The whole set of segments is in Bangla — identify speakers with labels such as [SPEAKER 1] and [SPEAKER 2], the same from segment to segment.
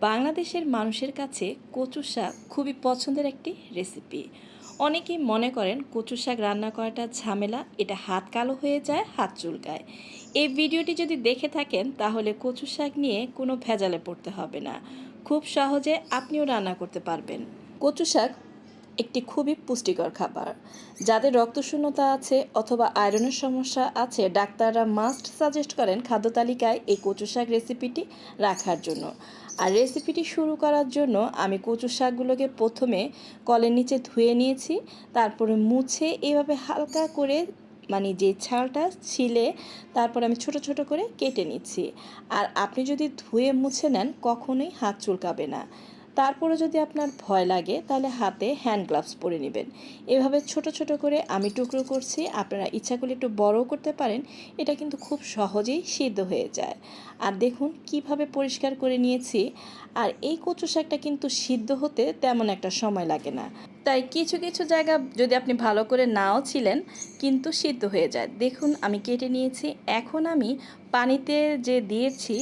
[SPEAKER 1] বাংলাদেশের মানুষের কাছে কচু শাক খুবই পছন্দের একটি রেসিপি অনেকেই মনে করেন কচু শাক রান্না করাটা ঝামেলা, এটা হাত কালো হয়ে যায়, হাত চুলকায়। এই ভিডিওটি যদি দেখে থাকেন, তাহলে কচু শাক নিয়ে কোনো ভেজালে পড়তে হবে না। খুব সহজে আপনিও রান্না করতে পারবেন। কচু শাক একটি খুবই পুষ্টিকর খাবার। যাদের রক্তশূন্যতা আছে অথবা আয়রনের সমস্যা আছে, ডাক্তাররা মাস্ট সাজেস্ট করেন খাদ্য তালিকায় এই কচু শাক রেসিপিটি রাখার জন্য। আর রেসিপিটি শুরু করার জন্য আমি কচু শাকগুলোকে প্রথমে কলের নিচে ধুয়ে নিয়েছি, তারপরে মুছে এভাবে হালকা করে মানে যে ছালটা ছিলে, তারপর আমি ছোট ছোট করে কেটে নিচ্ছি। আর আপনি যদি ধুয়ে মুছে নেন, কখনোই হাত চুলকাবে না। তারপরে যদি আপনার ভয় লাগে, তাহলে হাতে হ্যান্ড গ্লাভস পরে নেবেন। এভাবে ছোট ছোট করে আমি টুকরো করছি, আপনারা ইচ্ছা করলে একটু বড়ও করতে পারেন, এটা কিন্তু খুব সহজেই সিদ্ধ হয়ে যায়। আর দেখুন কীভাবে পরিষ্কার করে নিয়েছি, আর এই কচু শাকটা কিন্তু সিদ্ধ হতে তেমন একটা সময় লাগে না। তাই কিছু কিছু জায়গা যদি আপনি ভালো করে নাও ছিলেন কিন্তু সিদ্ধ হয়ে যায়। দেখুন, আমি কেটে নিয়েছি। এখন আমি পানিতে যে দিয়েছি,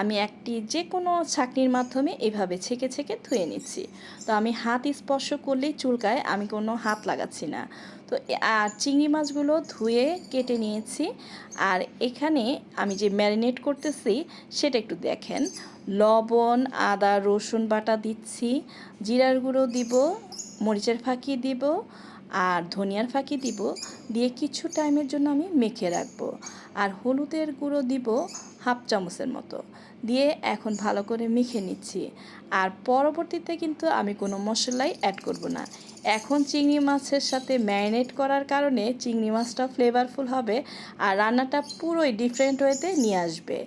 [SPEAKER 1] আমি একটি যে কোনো ছাকনির মাধ্যমে এভাবে ছেঁকে ছেঁকে ধুয়ে নিচ্ছি। তো আমি হাত স্পর্শ করলেই চুলকায়, আমি কোনো হাত লাগাচ্ছি না। তো আর চিংড়ি মাছগুলো ধুয়ে কেটে নিয়েছি। আর এখানে আমি যে ম্যারিনেট করতেছি, সেটা একটু দেখেন। লবণ, আদা, রসুন বাটা দিচ্ছি। জিরার গুঁড়ো দিব, মরিচের ফাঁকি দিব। আর ধনিয়ার ফাঁকি দিব দিয়ে কিছু টাইমের জন্য আমি মেখে রাখব। আর হলুদের গুঁড়ো দিব হাফ চামচের মতো দিয়ে এখন ভালো করে মেখে নিচ্ছি। আর পরবর্তীতে কিন্তু আমি কোনো মশলাই অ্যাড করব না। এখন চিংড়ি মাছের সাথে ম্যারিনেট করার কারণে চিংড়ি মাছটা ফ্লেভারফুল হবে আর রান্নাটা পুরোই ডিফারেন্ট ওয়েতে নিয়ে আসবে।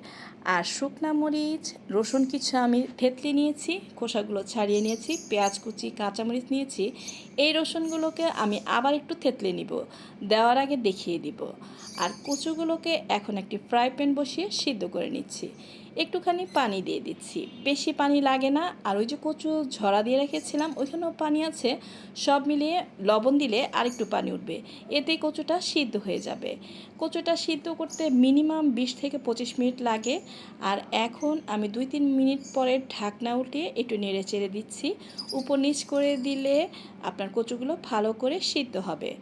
[SPEAKER 1] আর শুকনা মরিচ, রসুন কিছু আমি থেতলে নিয়েছি, খোসাগুলো ছাড়িয়ে নিয়েছি, পেঁয়াজ কুচি, কাঁচামরিচ নিয়েছি। এই রসুনগুলোকে আমি আবার একটু থেতলে নিব, দেওয়ার আগে দেখিয়ে দিব। আর কচুগুলোকে এখন একটি ফ্রাই প্যান বসিয়ে সিদ্ধ করে নিচ্ছি। একটুখানি পানি দিয়ে দিচ্ছি। বেশি পানি লাগে না। আর ওই যে কচু ঝরা দিয়ে রেখেছিলাম, ওইখানেও পানি আছে। সব মিলিয়ে লবণ দিলে আরেকটু পানি উঠবে। এতে কচুটা সিদ্ধ হয়ে যাবে। কচুটা সিদ্ধ করতে মিনিমাম বিশ থেকে পঁচিশ মিনিট লাগে। আর এখন আমি দুই তিন মিনিট পরে ঢাকনা উঠিয়ে একটু নেড়ে চেড়ে দিচ্ছি। উপর নিচ করে দিলে আপনার কচুগুলো ভালো করে সিদ্ধ হবে।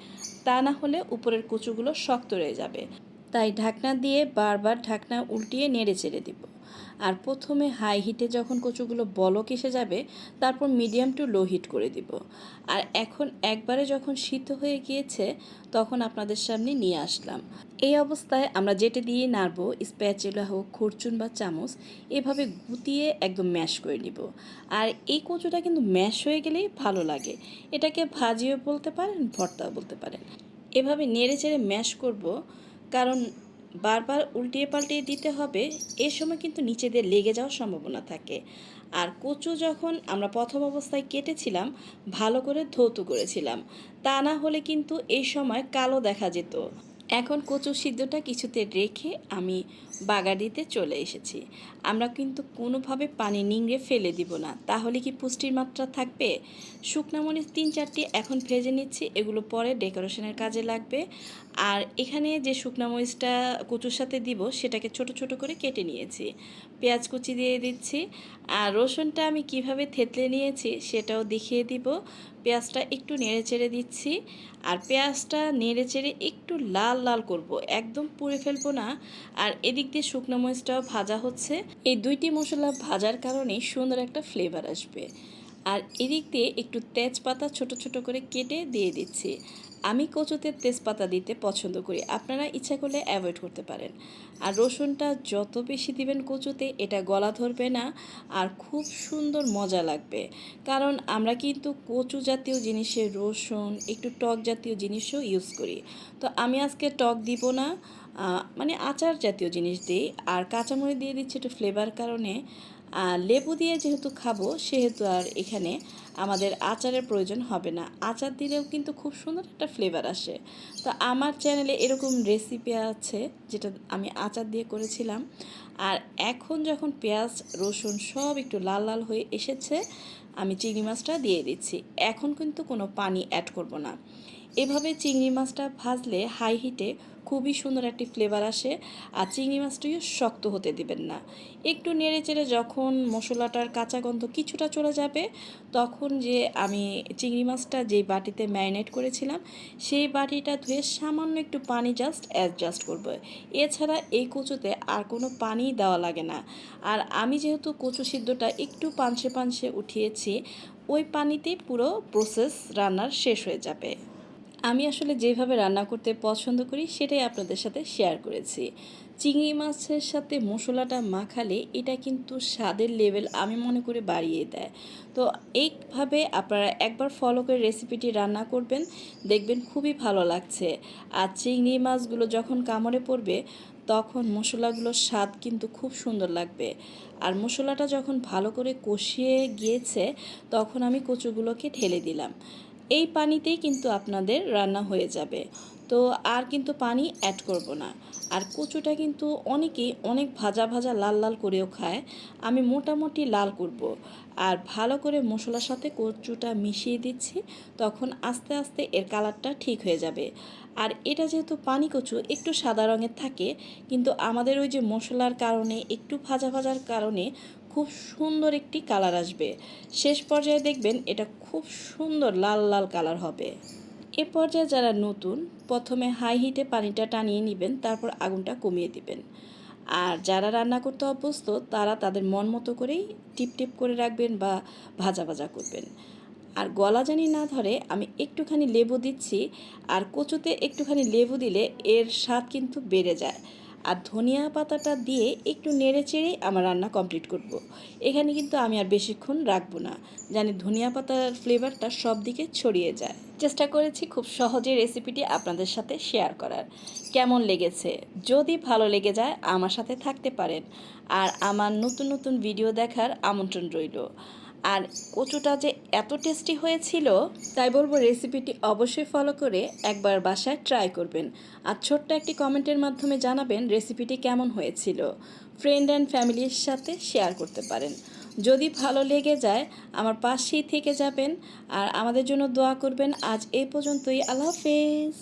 [SPEAKER 1] তা না হলে উপরের কচুগুলো শক্ত রয়ে যাবে। তাই ঢাকনা দিয়ে বারবার ঢাকনা উল্টিয়ে নেড়ে চেড়ে দিব। আর প্রথমে হাই হিটে যখন কচুগুলো বলক এসে যাবে, তারপর মিডিয়াম টু লো হিট করে দিব। আর এখন একবারে যখন সিদ্ধ হয়ে গিয়েছে, তখন আপনাদের সামনে নিয়ে আসলাম। এই অবস্থায় আমরা যেটা দিয়ে নাড়বো স্প্যাচেলা হোক, খরচুন বা চামচ, এভাবে গুতিয়ে একদম ম্যাশ করে নিব। আর এই কচুটা কিন্তু ম্যাশ হয়ে গেলেই ভালো লাগে। এটাকে ভাজিও বলতে পারেন, ভর্তাও বলতে পারেন। এভাবে নেড়ে চেড়ে ম্যাশ করব, কারণ বারবার উল্টিয়ে পাল্টিয়ে দিতে হবে, এ সময় কিন্তু নিচে দিয়ে লেগে যাওয়ার সম্ভাবনা থাকে। আর কচু যখন আমরা প্রথম অবস্থায় কেটেছিলাম, ভালো করে ধৌত করেছিলাম, তা না হলে কিন্তু এই সময় কালো দেখা যেত। এখন কচু সিদ্ধটা কিছুতে রেখে আমি বাগাডিতে চলে এসেছি। আমরা কিন্তু কোনোভাবে পানি নিংড়ে ফেলে দিব না। তাহলে কি পুষ্টির মাত্রা থাকবে? শুকনা মরিচ তিন চারটি এখন ভেজে নিচ্ছি, এগুলো পরে ডেকোরেশনের কাজে লাগবে। আর এখানে যে শুকনা মরিচটা কচুর সাথে দিব, সেটাকে ছোট ছোট করে কেটে নিয়েছি। পেঁয়াজ কুচি দিয়ে দিচ্ছি। আর রসুনটা আমি কীভাবে থেতলে নিয়েছি, সেটাও দেখিয়ে দিব। পেঁয়াজটা একটু নেড়ে চেড়ে দিচ্ছি। আর পেঁয়াজটা নেড়ে চেড়ে একটু লাল লাল করব, একদম পুড়ে ফেলব না। আর এদিক দিয়ে শুকনো মরিচটাও ভাজা হচ্ছে। এই দুইটি মশলা ভাজার কারণে সুন্দর একটা ফ্লেভার আসবে। আর এদিক দিয়ে একটু তেজপাতা ছোট ছোট করে কেটে দিয়ে দিচ্ছি। আমি কচুতে তেজপাতা দিতে পছন্দ করি। আপনারা ইচ্ছা করলে অ্যাভয়েড করতে পারেন। আর রসুনটা যত বেশি দিবেন কচুতে, এটা গলা ধরবে না আর খুব সুন্দর মজা লাগবে। কারণ আমরা কিন্তু কচু জাতীয় জিনিসের রসুন, একটু টক জাতীয় জিনিসও ইউজ করি। তো আমি আজকে টক দিব না মানে আচার জাতীয় জিনিস দিই। আর কাঁচামরিচ দিয়ে দিচ্ছি একটু ফ্লেভার কারণে। লেবু দিয়ে যেহেতু খাব, সেহেতু আর এখানে আমাদের আচারের প্রয়োজন হবে না। আচার দিলেও কিন্তু খুব সুন্দর একটা ফ্লেভার আসে। তো আমার চ্যানেলে এরকম রেসিপি আছে, যেটা আমি আচার দিয়ে করেছিলাম। আর এখন যখন পেঁয়াজ, রসুন সব একটু লাল লাল হয়ে এসেছে আমি চিংড়ি মাছটা দিয়ে দিচ্ছি। এখন কিন্তু কোনো পানি অ্যাড করব না। এভাবে চিংড়ি মাছটা ভাজলে হাই হিটে খুবই সুন্দর একটি ফ্লেভার আসে আর চিংড়ি মাছটিও শক্ত হতে দিবেন না। একটু নেড়ে চেড়ে যখন মশলাটার কাঁচা গন্ধ কিছুটা চলে যাবে, তখন যে আমি চিংড়ি মাছটা যেই বাটিতে ম্যারিনেট করেছিলাম, সেই বাটিটা ধুয়ে সামান্য একটু পানি জাস্ট অ্যাডজাস্ট করব। এছাড়া এই কচুতে আর কোনো পানি দেওয়া লাগে না। আর আমি যেহেতু কচু সিদ্ধটা একটু পাঞ্চে পাঞ্চে উঠিয়েছি ওই পানিতেই পুরো প্রসেস রান্নার শেষ হয়ে যাবে। আমি আসলে যেভাবে রান্না করতে পছন্দ করি, সেটাই আপনাদের সাথে শেয়ার করেছি। চিংড়ি মাছের সাথে মশলাটা মাখালে এটা কিন্তু স্বাদের লেভেল আমি মনে করি বাড়িয়ে দেয়। তো এইভাবে আপনারা একবার ফলো করে রেসিপিটি রান্না করবেন, দেখবেন খুবই ভালো লাগছে। আর চিংড়ি মাছগুলো যখন কামড়ে পড়বে তখন মশলাগুলোর স্বাদ কিন্তু খুব সুন্দর লাগবে। আর মশলাটা যখন ভালো করে কষিয়ে গিয়েছে, তখন আমি কচুগুলোকে ঢেলে দিলাম। এই পানিতেই কিন্তু আপনাদের রান্না হয়ে যাবে। তো আর কিন্তু পানি অ্যাড করব না। আর কচুটা কিন্তু অনেকেই অনেক ভাজা ভাজা লাল লাল করেও খায়। আমি মোটামুটি লাল করব। আর ভালো করে মশলার সাথে কচুটা মিশিয়ে দিচ্ছি, তখন আস্তে আস্তে এর কালারটা ঠিক হয়ে যাবে। আর এটা যেহেতু পানি কচু, একটু সাদা রঙের থাকে, কিন্তু আমাদের ওই যে মশলার কারণে, একটু ভাজা ভাজার কারণে খুব সুন্দর একটি কালার আসবে। শেষ পর্যায়ে দেখবেন এটা খুব সুন্দর লাল লাল কালার হবে। এ পর্যায়ে যারা নতুন, প্রথমে হাই হিটে পানিটা টানিয়ে নেবেন, তারপর আগুনটা কমিয়ে দিবেন। আর যারা রান্না করতে অভ্যস্ত, তারা তাদের মন মতো করেই টিপ টিপ করে রাখবেন বা ভাজা ভাজা করবেন। আর গলা জানি না ধরে আমি একটুখানি লেবু দিচ্ছি, আর কচুতে একটুখানি লেবু দিলে এর স্বাদ কিন্তু বেড়ে যায়। আর ধনিয়া পাতাটা দিয়ে একটু নেড়ে চেড়েই আমার রান্না কমপ্লিট করব। এখানে কিন্তু আমি আর বেশিক্ষণ রাখব না। জানি ধনিয়া পাতার ফ্লেভারটা সব দিকে ছড়িয়ে যায়। চেষ্টা করেছি খুব সহজে রেসিপিটি আপনাদের সাথে শেয়ার করার। কেমন লেগেছে? যদি ভালো লেগে যায়, আমার সাথে থাকতে পারেন। আর আমার নতুন নতুন ভিডিও দেখার আমন্ত্রণ রইল। আর কচুটা যে এত টেস্টি হয়েছিল, তাই বলব রেসিপিটি অবশ্যই ফলো করে একবার বাসায় ট্রাই করবেন। আর ছোট্ট একটি কমেন্টের মাধ্যমে জানাবেন রেসিপিটি কেমন হয়েছিল। ফ্রেন্ড অ্যান্ড ফ্যামিলির সাথে শেয়ার করতে পারেন। যদি ভালো লেগে যায়, আমার পাশেই থেকে যাবেন। আর আমাদের জন্য দোয়া করবেন। আজ এই পর্যন্তই। আল্লাহ হাফেজ।